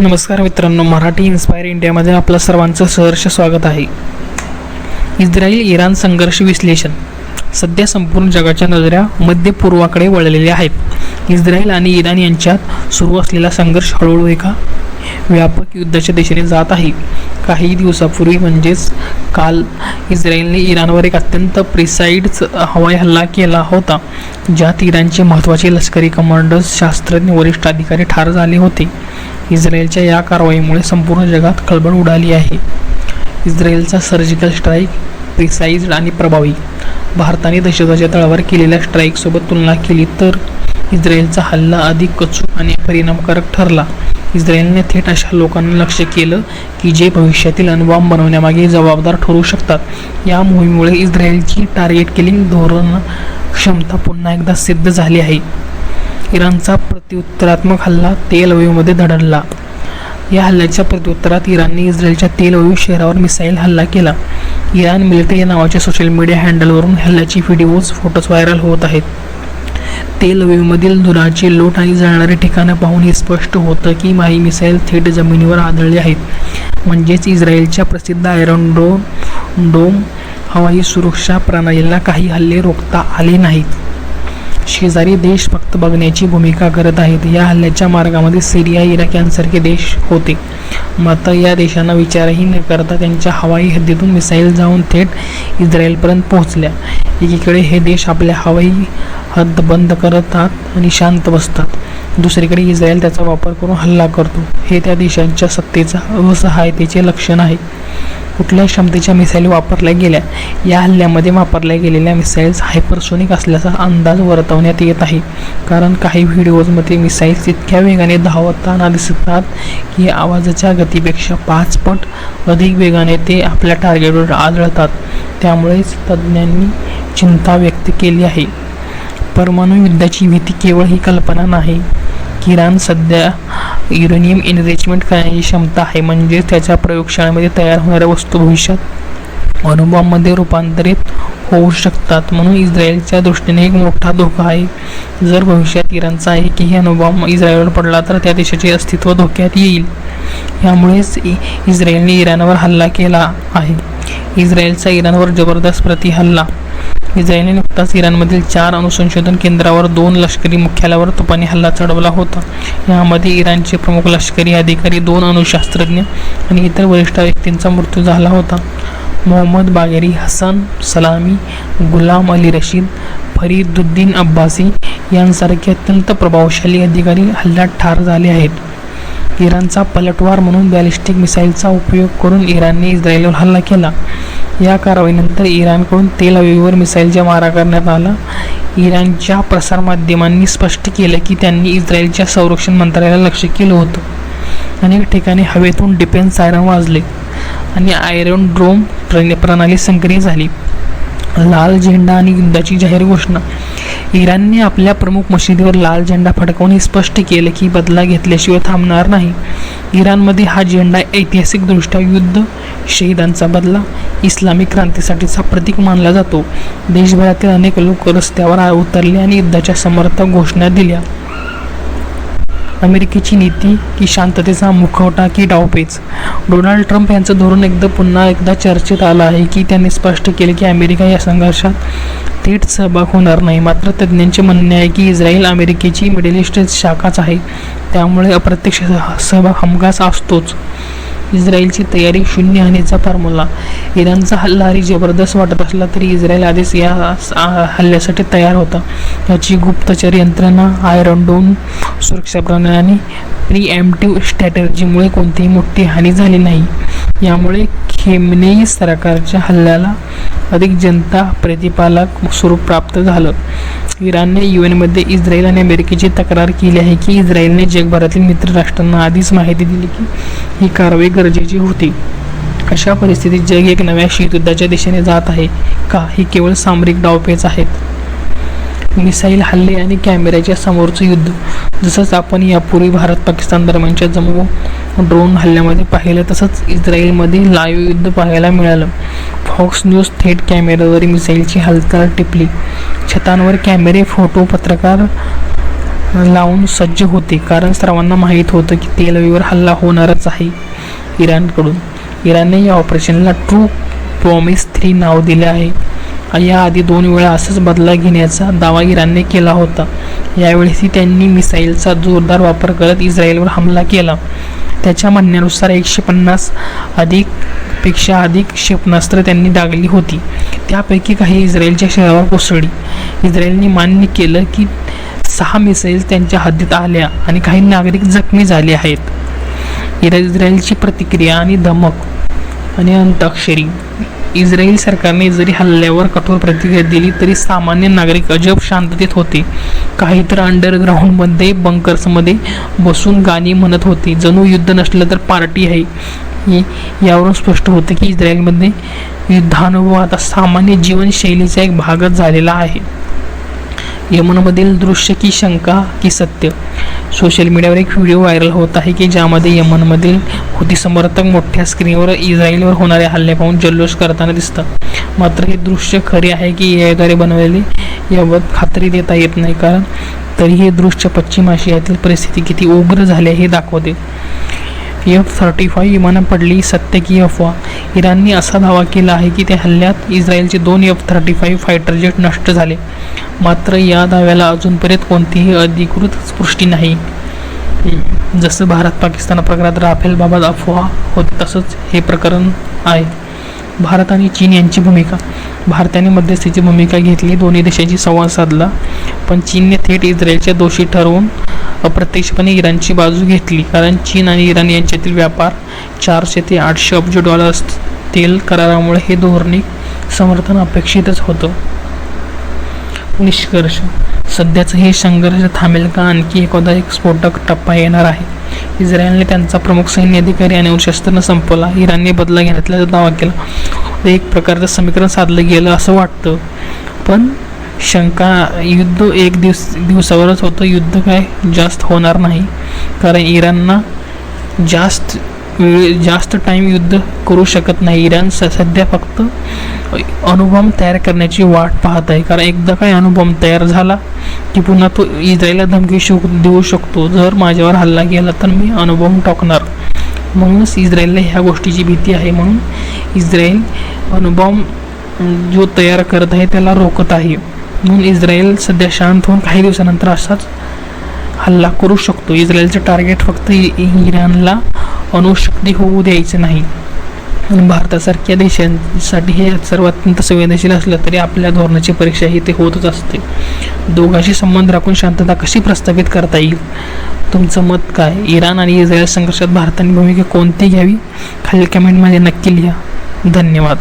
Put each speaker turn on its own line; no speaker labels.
नमस्कार मित्रांनो मराठी इन्स्पायर इंडियामध्ये आपलं सर्वांचं सहर्ष स्वागत आहे. इस्रायल इराण संघर्ष विश्लेषण. सध्या संपूर्ण जगाच्या नजऱ्या मध्य पूर्वाकडे वळलेल्या आहेत. इस्रायल आणि इराण यांच्यात सुरू असलेला संघर्ष हळूहळू एका व्यापक युद्धाच्या दिशेने जात आहे. काही दिवसापूर्वी म्हणजेच काल इस्रायलने इराणवर एक अत्यंत प्रिसाईडच हवाई हल्ला केला होता ज्यात इराणचे महत्त्वाचे लष्करी कमांडर्स शास्त्रज्ञ वरिष्ठ अधिकारी ठार झाले होते. इस्रायलच्या या कारवाईमुळे संपूर्ण जगात खळबळ उडाली आहे. इस्रायलचा सर्जिकल स्ट्राईक प्रिसाईज आणि प्रभावी. भारताने दहशताच्या तळावर केलेल्या स्ट्राईकसोबत तुलना केली तर इस्रायलचा हल्ला अधिक कचूक आणि परिणामकारक ठरला. इस्रायलने थेट अशा लोकांना लक्ष केलं की जे भविष्यातील अणुबॉम्ब बनवण्यामागे जबाबदार ठरू शकतात. या मोहिमेमुळे इस्रायलची टार्गेट किलिंग धोरण क्षमता पुन्हा एकदा सिद्ध झाली आहे. इराणचा प्रत्युत्तरात्मक हल्ला तेल अवयूमध्ये धडकला या हल्ल्याच्या प्रत्युत्तरात इराणने इस्रायलच्या तेल अवयव शहरावर मिसाईल हल्ला केला. इराण मिलिटरी या नावाच्या सोशल मीडिया हँडलवरून हल्ल्याची व्हिडिओज फोटोज व्हायरल होत आहेत. तेल अवयूमधील धुराचे लोट आणि जळणारी ठिकाणं पाहून हे स्पष्ट होतं की माही मिसाईल थेट जमिनीवर आदळली आहेत. म्हणजेच इस्रायलच्या प्रसिद्ध आयरन डो डोम हवाई सुरक्षा प्रणालीला काही हल्ले रोखता आले नाहीत. शेजारी देश फक्त बघण्याची भूमिका करत आहेत. या हल्ल्याच्या मार्गामध्ये सिरिया इराक यांसारखे देश होते. मात्र या देशांना विचारही न करता त्यांच्या हवाई हद्दीतून मिसाईल जाऊन थेट इस्रायलपर्यंत पोहोचल्या. एकीकडे हे देश आपल्या हवाई हद्द बंद करतात आणि शांत बसतात. दुसरीकडे इस्रायल त्याचा वापर करून हल्ला करतो. हे त्या देशांच्या सत्तेचा असहायतेचे लक्षण आहे. कुठल्या क्षमतेच्या मिसाईल वापरल्या गेल्या. या हल्ल्यामध्ये वापरल्या गेलेल्या मिसाईल्स हायपरसोनिक असल्याचा अंदाज वर्तवण्यात येत आहे. कारण काही व्हिडिओजमध्ये मिसाईल्स इतक्या वेगाने धावताना दिसतात की आवाजाच्या गतीपेक्षा पाच पट अधिक वेगाने ते आपल्या टार्गेटवर आदळतात. त्यामुळेच तज्ज्ञांनी चिंता व्यक्त केली आहे. परमाणु युद्धाची भीती केवळ ही कल्पना नाही इराण सध्या युरेनियम एनरिचमेंट करण्याची क्षमता आहे म्हणजे त्याच्या प्रयोगशाळेमध्ये तयार होणाऱ्या वस्तू भविष्यात अणुबॉम्बमध्ये रूपांतरित होऊ शकतात. म्हणून इस्रायलच्या दृष्टीने एक मोठा धोका आहे. जर भविष्यात इराणचा आहे की हे अणुबॉम्ब इस्रायलवर पडला तर त्या देशाचे अस्तित्व धोक्यात येईल. यामुळेच इस्रायलने इराणवर हल्ला केला आहे. इस्रायलचा इराणवर जबरदस्त प्रतिहल्ला इस्रायलने नुकताच इराणमधील चार अणुसंशोधन केंद्रावर दोन लष्करी मुख्यालयावर तुपाने हल्ला चढवला होता. यामध्ये इराणचे प्रमुख लष्करी अधिकारी दोन अणुशास्त्रज्ञ आणि इतर वरिष्ठ व्यक्तींचा मृत्यू झाला होता. मोहम्मद बागेरी हसन सलामी गुलाम अली रशीद फरीदुद्दीन अब्बासी यांसारखे अत्यंत प्रभावशाली अधिकारी हल्ल्यात ठार झाले आहेत. इराणचा पलटवार म्हणून बॅलिस्टिक मिसाईलचा उपयोग करून इराणने इस्रायलवर हल्ला केला. या कारवाईनंतर इराणकडून तेल अवीवर मिसाईलचा मारा करण्यात आला. इराणच्या प्रसारमाध्यमांनी स्पष्ट केलं की त्यांनी इस्रायलच्या संरक्षण मंत्रालयाला लक्ष केलं होतं. अनेक ठिकाणी हवेतून डिफेन्स सायरन वाजले आणि आयरन ड्रोम प्रणाली सक्रिय झाली. लाल झेंडा आणि युद्धाची जाहीर घोषणा इराणने आपल्या प्रमुख मशिदीवर लाल झेंडा फडकवून हे स्पष्ट केले की बदला घेतल्याशिवाय थांबणार नाही. इराणमध्ये हा झेंडा ऐतिहासिकदृष्ट्या युद्ध शहीदांचा बदला इस्लामिक क्रांतीसाठीचा प्रतीक मानला जातो. देशभरातील अनेक लोक रस्त्यावर उतरले आणि युद्धाच्या समर्थक घोषणा दिल्या. अमेरिकेची नीती की शांततेचा मुखवटा की डावपेच. डोनाल्ड ट्रम्प यांचं धोरण एकदा पुन्हा एकदा चर्चेत आलं आहे की त्यांनी स्पष्ट केले की अमेरिका या संघर्षात थेट सहभाग होणार नाही. मात्र तज्ज्ञांचे म्हणणे आहे की इस्रायल अमेरिकेची मिडल ईस्ट शाखाच आहे. त्यामुळे अप्रत्यक्ष सह- सहभाग हमखास असतोच. इस्रायलची तयारी शून्य हानीचा फॉर्म्युला इराणचा हल्ला हरी जबरदस्त वाटत असला तरी इस्रायल आधीच या हल्ल्यासाठी तयार होता. याची गुप्तचर यंत्रणा आयरन डोन सुरक्षा प्रणाली आणि प्रिएम्प्टिव्ह स्ट्रॅटर्जीमुळे कोणतीही मोठी हानी झाली नाही. यामुळे खेमनेई सरकारच्या हल्ल्याला अधिक जनता प्रतिपालक स्वरूप प्राप्त झालं. इराणने यू एनमध्ये इस्रायल आणि अमेरिकेची तक्रार केली आहे की इस्रायलने जगभरातील मित्र राष्ट्रांना आधीच माहिती दिली की ही कारवाई गरजेची होती. अशा परिस्थितीत जग एक नव्या शीतयुद्धाच्या दिशेने जात आहे का? ही केवळ सामरिक डावपेच आहेत. मिसाईल हल्ले आणि कॅमेऱ्याच्या समोरचं युद्ध. जसंच आपण यापूर्वी भारत पाकिस्तान दरम्यानच्या जम्मू ड्रोन हल्ल्यामध्ये पाहिलं तसंच इस्रायलमध्ये लाईव्ह युद्ध पाहायला मिळालं. फॉक्स न्यूज थेट कॅमेऱ्यावर मिसाईलची हालचाल टिपली. छतांवर कॅमेरे फोटो पत्रकार लावून सज्ज होते. कारण सर्वांना माहीत होतं की तेलवीवर हल्ला होणारच आहे इराणकडून. इराणने या ऑपरेशनला ट्रू प्रॉमिस थ्री नाव दिले आहे. याआधी दोन वेळा असंच बदला घेण्याचा दावा इराणने केला होता. यावेळीही त्यांनी मिसाईलचा जोरदार वापर करत इस्रायलवर हमला केला. त्याच्या म्हणण्यानुसार एकशे पन्नास अधिकपेक्षा अधिक क्षेपणास्त्र त्यांनी दागली होती. त्यापैकी काही इस्रायलच्या शहरावर कोसळली. इस्रायलने मान्य केलं की सहा मिसाईल त्यांच्या हद्दीत आल्या आणि काही नागरिक जखमी झाले आहेत. इस्रायलची प्रतिक्रिया आणि धमक आणि अंताक्षरी. इस्रायल सरकारने जरी हल्ल्यावर कठोर प्रतिक्रिया दिली तरी सामान्य नागरिक अजब शांततेत होते. काही तर अंडरग्राऊंडमध्ये बंकर्समध्ये बसून गाणी म्हणत होते. जणू युद्ध नसलं तर पार्टी आहे. यावरून स्पष्ट होतं की इस्रायलमध्ये युद्धानुभव आता सामान्य जीवनशैलीचा एक भागच झालेला आहे. यमनमधील दृश्य की शंका की सत्य. सोशल मीडियावर एक व्हिडिओ व्हायरल होत आहे की ज्यामध्ये यमनमधील होती समर्थक मोठ्या स्क्रीनवर इस्रायलवर होणारे हल्ले पाहून जल्लोष करताना दिसतात. मात्र हे दृश्य खरे आहे की याद्वारे बनवलेली याबाबत खात्री देता येत नाही कारण तरी हे दृश्य पश्चिम आशियातील परिस्थिती किती उग्र झाली आहे हे दाखवते. एफ थर्टी फाय विमानं पडली सत्य की अफवा. इराणने असा दावा केला आहे की त्या हल्ल्यात इस्रायलचे दोन F thirty five fighter jet नष्ट झाले. मात्र या दाव्याला अजूनपर्यंत कोणतीही अधिकृत पुष्टी नाही. जसं भारत पाकिस्तान प्रकरणात राफेलबाबत अफवा होत तसंच हे प्रकरण आहे. भारत आणि चीन यांची भूमिका. भारताने मध्यस्थीची भूमिका घेतली. दोन्ही देशांशी संवाद साधला. पण चीनने थेट इस्रायलच्या दोषी ठरवून अप्रत्यक्षपणे इराणची बाजू घेतली. कारण चीन आणि इराण यांच्यातील व्यापार चारशे ते आठशे अब्ज डॉलर्स तेल करारामुळे हे धोरणे समर्थन अपेक्षितच होतं. निष्कर्ष. सध्याचं हे संघर्ष थांबेल का? आणखी एखादा एक स्फोटक टप्पा येणार आहे. इस्रायलने त्यांचा प्रमुख सैन्य अधिकारी आणि अणुशस्त्रानं संपवला. इराणने बदला घेण्यातला दावा केला. एक प्रकारचं समीकरण साधलं गेलं असं वाटतं. पण शंका युद्ध एक दिवस दिवसावरच होतं. युद्ध काय जास्त होणार नाही. कारण इराणना जास्त वेळ जास्त टाईम युद्ध करू शकत नाही. इराण स सध्या फक्त अणुबॉम्ब तयार करण्याची वाट पाहत आहे. कारण एकदा काय अणुबॉम्ब तयार झाला की पुन्हा तो इस्रायलला धमकी शक देऊ शकतो. जर माझ्यावर हल्ला केला तर मी अणुबॉम्ब टाकणार. म्हणूनच इस्रायलला ह्या गोष्टीची भीती आहे म्हणून इस्रायल अणुबॉम्ब जो तयार करत आहे त्याला रोखत आहे. म्हणून इस्रायल सध्या शांत होऊन काही दिवसानंतर असाच हल्ला करू शकतो. इस्रायलचं टार्गेट फक्त इ- इराणला अणुशक्ती होऊ द्यायचं नाही. आणि भारतासारख्या देशांसाठी हे सर्व अत्यंत संवेदनशील असलं तरी आपल्या धोरणाची परीक्षा ही ते होतच असते. दोघांशी संबंध राखून शांतता कशी प्रस्थापित करता येईल? तुमचं मत काय? इराण आणि इस्रायल संघर्षात भारताने भूमिका कोणती घ्यावी? खाली कमेंटमध्ये नक्की लिहा. धन्यवाद.